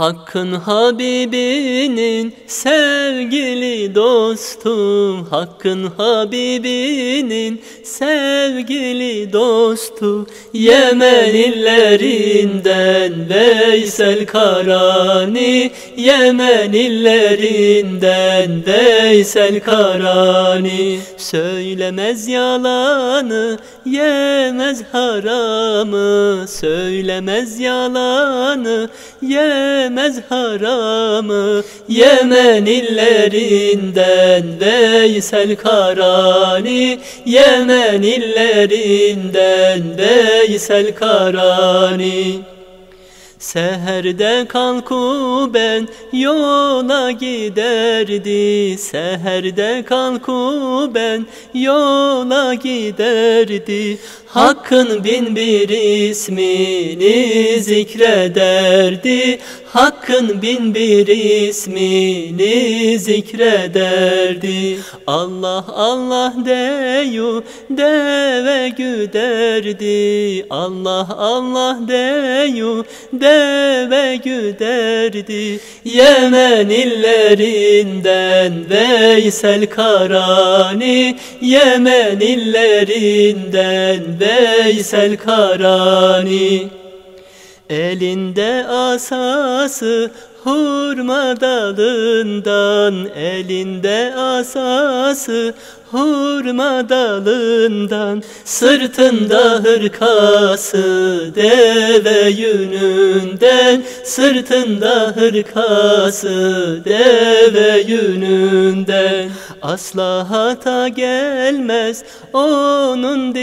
Hakkın Habibinin sevgili dostum. Hakkın Habibinin sevgili dostu. Yemen illerinden Veysel Karani. Yemen illerinden Veysel Karani. Söylemez yalanı yemez haramı. Söylemez yalanı yemez haramı Yemen illerinden Veysel Karani Yemen illerinden Veysel Karani. Seherde kalku ben yola giderdi Seherde kalku ben yola giderdi. Hakkın bin bir ismini zikrederdi Hakkın bin bir ismini zikrederdi. Allah Allah deyu deve güderdi. Allah Allah deyu deve güderdi. Yemen illerinden Veysel Karani Yemen illerinden Veysel Karani Elinde asası hurma dalından. Elinde asası hurma dalından. Sırtında hırkası deve yününden. Sırtında hırkası deve yününden. Asla hata gelmez onun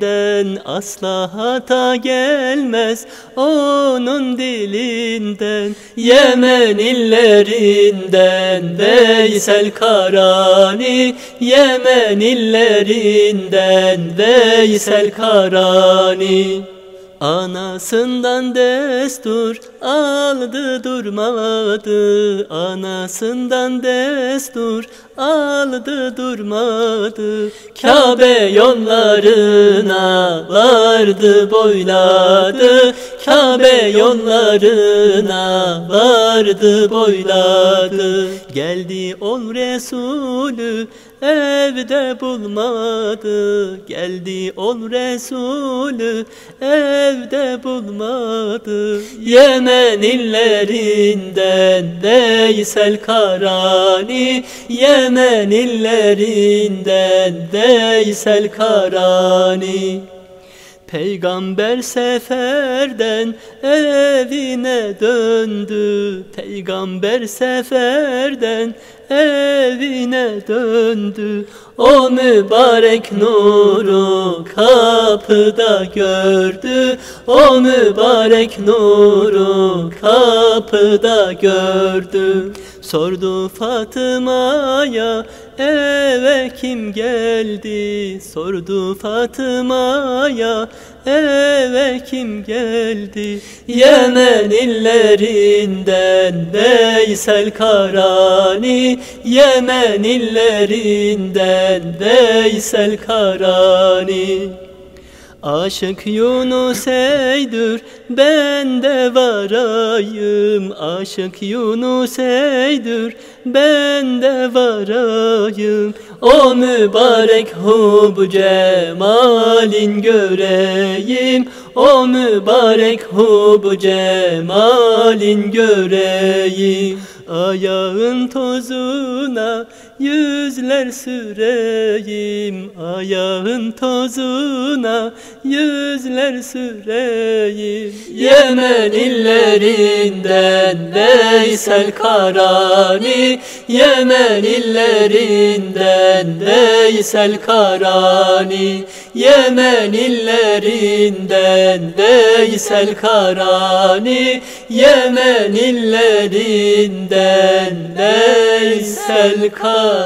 dilinden Asla hata gelmez. Onun dilinden Yemen illerinden Veysel Karani. Yemen illerinden Veysel Karani Anasından destur aldı durmadı. Anasından destur aldı durmadı. Kabe yollarına vardı boyladı. Kabe yollarına vardı boyladı. Geldi ol Resulü evde bulmadı. Geldi ol Resulü evde bulmadı. Yemen illerinden Veysel Karani Yemen illerinden Veysel Karani Peygamber seferden evine döndü. Peygamber seferden evine döndü. O mübarek nuru kapıda gördü. O mübarek nuru kapıda gördü. Sordu Fatıma'ya eve kim geldi? Sordu Fatıma'ya. Eve kim geldi? Yemen illerinden Veysel Karani. Yemen illerinden Veysel Karani. Aşık Yunus eydür ben de varayım. Aşık Yunus eydür ben de varayım. O mübarek hub cemalin göreyim. O mübarek hub cemalin göreyim. Ayağın tozuna yüzler süreyim Ayağın tozuna. Yüzler süreyim Yemen illerinden Veysel Karani. Yemen illerinden Veysel Karani Yemen illerinden Veysel Karani Yemen illerinden Veysel Karani